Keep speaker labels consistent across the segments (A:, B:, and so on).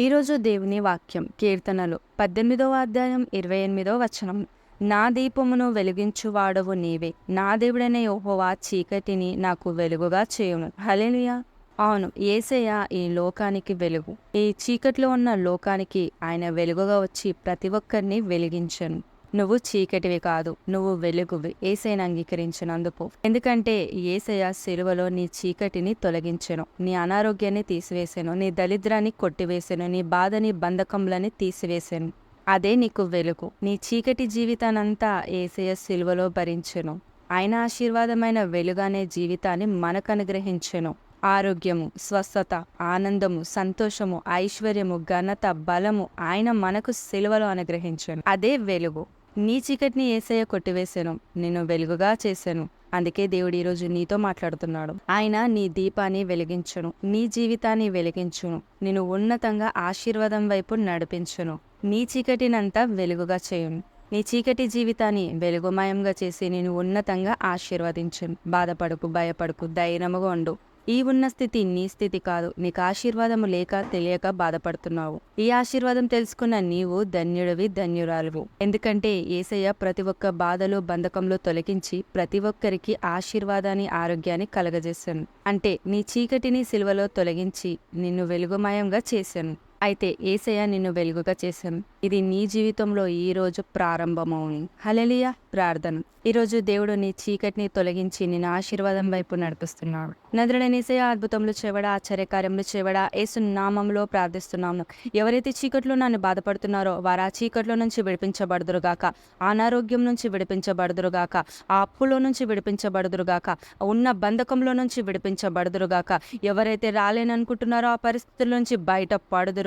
A: ఈరోజు దేవుని వాక్యం కీర్తనలు పద్దెనిమిదవ అధ్యాయం ఇరవై ఎనిమిదవ వచనం. నా దీపమును వెలిగించువాడవు నీవే. నా దేవుడనే యోహోవా చీకటిని నాకు వెలుగుగా చేయును. హల్లెలూయా. అవును ఏసయ్య ఈ లోకానికి వెలుగు. ఈ చీకట్లో ఉన్న లోకానికి ఆయన వెలుగుగా వచ్చి ప్రతి ఒక్కరిని వెలిగించను. నువ్వు చీకటివి కాదు నువ్వు వెలుగువి. ఏసైని అంగీకరించినందుకు. ఎందుకంటే ఏసయ్య సిలువలో నీ చీకటిని తొలగించెను నీ అనారోగ్యాన్ని తీసివేసాను నీ దరిద్రాన్ని కొట్టివేసాను నీ బాధని బంధకములని తీసివేసాను. అదే నీకు వెలుగు. నీ చీకటి జీవితానంతా ఏసయ్య సిలువలో భరించెను. ఆయన ఆశీర్వాదమైన వెలుగనే జీవితాన్ని మనకు అనుగ్రహించెను ఆరోగ్యము స్వస్థత ఆనందము సంతోషము ఐశ్వర్యము ఘనత బలము ఆయన మనకు సిలువలో అనుగ్రహించాను. అదే వెలుగు. నీ చీకటిని ఏసయ్య కొట్టివేశాను నిన్ను వెలుగుగా చేశాను. అందుకే దేవుడు ఈరోజు నీతో మాట్లాడుతున్నాడు. ఆయన నీ దీపాన్ని వెలిగించును నీ జీవితాన్ని వెలిగించును నిన్ను ఉన్నతంగా ఆశీర్వాదం వైపు నడిపించును. నీ చీకటినంతా వెలుగుగా చేయును. నీ చీకటి జీవితాన్ని వెలుగుమయంగా చేసి నేను ఉన్నతంగా ఆశీర్వదించను. బాధపడకు భయపడకు ధైర్యముగా ఉండు. ఈ ఉన్న స్థితి నీ స్థితి కాదు. నీకు ఆశీర్వాదము లేక తెలియక బాధపడుతున్నావు. ఈ ఆశీర్వాదం తెలుసుకున్న నీవు ధన్యుడివి ధన్యురాలువు. ఎందుకంటే ఏసయ్య ప్రతి ఒక్క బాధలు బంధకంలో తొలగించి ప్రతి ఒక్కరికి ఆశీర్వాదాన్ని ఆరోగ్యాన్ని కలగజేశాను. అంటే నీ చీకటిని సిల్వలో తొలగించి నిన్ను వెలుగుమయంగా చేశాను. అయితే ఏసయ్య నిన్ను వెలుగుగా చేశాను. ఇది నీ జీవితంలో ఈ రోజు ప్రారంభమవును హలలియ ప్రార్థన. ఈరోజు దేవుడు నీ చీకటిని తొలగించి నేను ఆశీర్వాదం వైపు నడిపిస్తున్నాడు. నదుడనేసయ అద్భుతములు చెవడా ఆశ్చర్యకార్యములు చెవడా ఏసు నామంలో ప్రార్థిస్తున్నాము. ఎవరైతే చీకట్లో నన్ను బాధపడుతున్నారో వారు ఆ చీకట్లో నుంచి విడిపించబడుదురుగాక అనారోగ్యం నుంచి విడిపించబడుదురుగాక ఆ అప్పులో నుంచి విడిపించబడుదురుగాక ఉన్న బంధకంలో నుంచి విడిపించబడుదురుగాక ఎవరైతే రాలేననుకుంటున్నారో ఆ పరిస్థితుల నుంచి బయట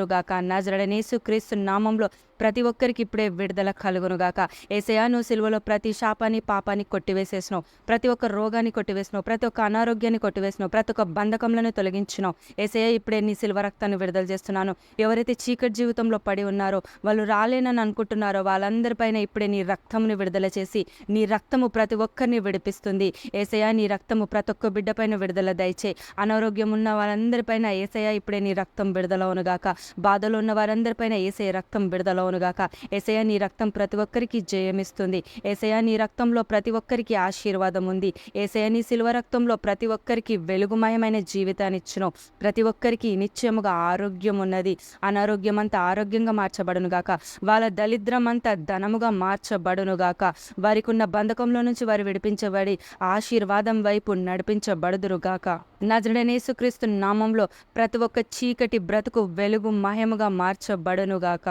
A: గాక నజరడనేసు క్రీస్తు నామంలో ప్రతి ఒక్కరికి ఇప్పుడే విడుదల కలుగునుగాక. ఏసయా నువ్వు సిలువలో ప్రతి శాపాన్ని పాపాన్ని కొట్టివేసేసినావు. ప్రతి ఒక్క రోగాన్ని కొట్టివేసినావు. ప్రతి ఒక్క అనారోగ్యాన్ని కొట్టివేసినావు. ప్రతి ఒక్క బంధకంలను తొలగించినావు. ఏసయ్య ఇప్పుడే నీ సిల్వ రక్తాన్ని విడుదల చేస్తున్నాను. ఎవరైతే చీకటి జీవితంలో పడి ఉన్నారో వాళ్ళు రాలేనని అనుకుంటున్నారో వాళ్ళందరిపైన ఇప్పుడే నీ రక్తంను విడుదల చేసి నీ రక్తము ప్రతి ఒక్కరిని విడిపిస్తుంది. ఏసయ్య నీ రక్తము ప్రతి ఒక్క బిడ్డపైన విడుదల దయచే. అనారోగ్యం ఉన్న వాళ్ళందరిపైన ఏసయ్య ఇప్పుడే నీ రక్తం విడుదల అవునుగాక. బాధలు ఉన్న వారందరిపైన ఏసయ్య రక్తం విడుదల అవునుగాక ఎసయ నీ రక్తం ప్రతి ఒక్కరికి జయమిస్తుంది. ఏసయ్య నీ రక్తంలో ప్రతి ఒక్కరికి ఆశీర్వాదం ఉంది ఏసయ నీ సిల్వ రక్తంలో ప్రతి ఒక్కరికి వెలుగుమయమైన జీవితాన్ని ఇచ్చును ప్రతి ఒక్కరికి నిత్యముగా ఆరోగ్యం ఉన్నది అనారోగ్యం అంతా ఆరోగ్యంగా మార్చబడును గాక వాళ్ళ దరిద్రం అంతా ధనముగా మార్చబడును గాక వారికి ఉన్న బంధకంలో నుంచి వారు విడిపించబడి ఆశీర్వాదం వైపు నడిపించబడుదురుగాక. నజడనేసుక్రీస్తు నామంలో ప్రతి ఒక్క చీకటి బ్రతుకు వెలుగు మహిమగా మార్చబడును గాక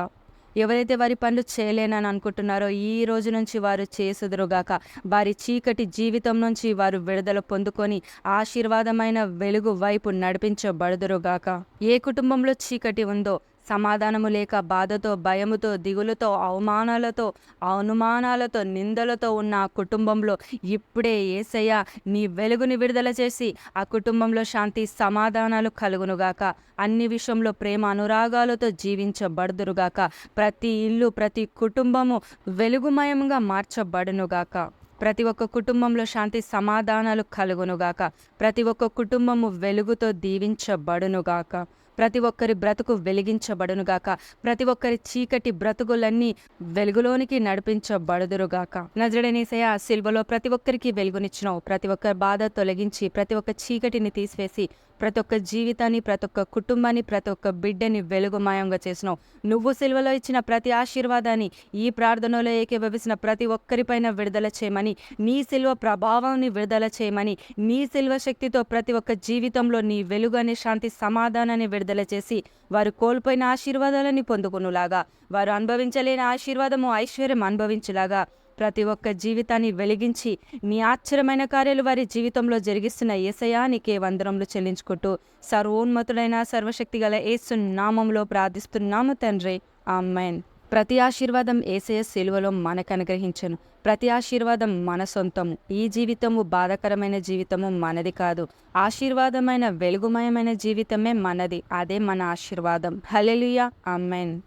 A: ఎవరైతే వారి పనులు చేయలేనని అనుకుంటున్నారో ఈ రోజు నుంచి వారు చేసుదురుగాక. వారి చీకటి జీవితం నుంచి వారు విడుదల పొందుకొని ఆశీర్వాదమైన వెలుగు వైపు నడిపించబడుదురుగాక. ఏ కుటుంబంలో చీకటి ఉందో సమాధానము లేక బాధతో భయముతో దిగులుతో అవమానాలతో అనుమానాలతో నిందలతో ఉన్న ఆ కుటుంబంలో ఇప్పుడే ఏసయ్య నీ వెలుగుని విడుదల చేసి ఆ కుటుంబంలో శాంతి సమాధానాలు కలుగునుగాక. అన్ని విషయంలో ప్రేమ అనురాగాలతో జీవించబడుదురుగాక. ప్రతి ఇల్లు ప్రతి కుటుంబము వెలుగుమయంగా మార్చబడునుగాక. ప్రతి ఒక్క కుటుంబంలో శాంతి సమాధానాలు కలుగునుగాక. ప్రతి ఒక్క కుటుంబము వెలుగుతో దీవించబడునుగాక. ప్రతి ఒక్కరి బ్రతుకు వెలిగించబడునుగాక. ప్రతి ఒక్కరి చీకటి బ్రతుకులన్నీ వెలుగులోనికి నడిపించబడుదురుగాక. నజడనేసయ సిల్వలో ప్రతి ఒక్కరికి వెలుగునిచ్చినావు. ప్రతి ఒక్కరి బాధ తొలగించి ప్రతి ఒక్క చీకటిని తీసివేసి ప్రతి ఒక్క జీవితాన్ని ప్రతి ఒక్క కుటుంబాన్ని ప్రతి ఒక్క బిడ్డని వెలుగుమయంగా చేసినావు. నువ్వు సిల్వలో ఇచ్చిన ప్రతి ఆశీర్వాదాన్ని ఈ ప్రార్థనలో ఏకీభవిసిన ప్రతి ఒక్కరిపైన విడుదల చేయమని నీ సిల్వ ప్రభావాన్ని విడుదల చేయమని నీ సిల్వ శక్తితో ప్రతి ఒక్క జీవితంలో నీ వెలుగు అనే శాంతి సమాధానాన్ని విడుదల చేసి వారు కోల్పోయిన ఆశీర్వాదాలని పొందుకునులాగా. వారు అనుభవించలేని ఆశీర్వాదము ఐశ్వర్యం అనుభవించేలాగా. ప్రతి ఒక్క జీవితాన్ని వెలిగించి నీ ఆశ్చర్యమైన కార్యాలు వారి జీవితంలో జరిగిస్తున్న ఏసయా నీకే వందనములు చెల్లించుకుంటూ సర్వోన్మతుడైన సర్వశక్తి గల ఏసు నామంలో ప్రార్థిస్తున్నాము తండ్రి. ఆమెన్. ప్రతి ఆశీర్వాదం ఏసయ సెలువలో మనకు అనుగ్రహించను ప్రతి ఆశీర్వాదం మన సొంతం ఈ జీవితము బాధకరమైన జీవితము మనది కాదు. ఆశీర్వాదమైన వెలుగుమయమైన జీవితమే మనది. అదే మన ఆశీర్వాదం. హలెలుయా అమ్మెన్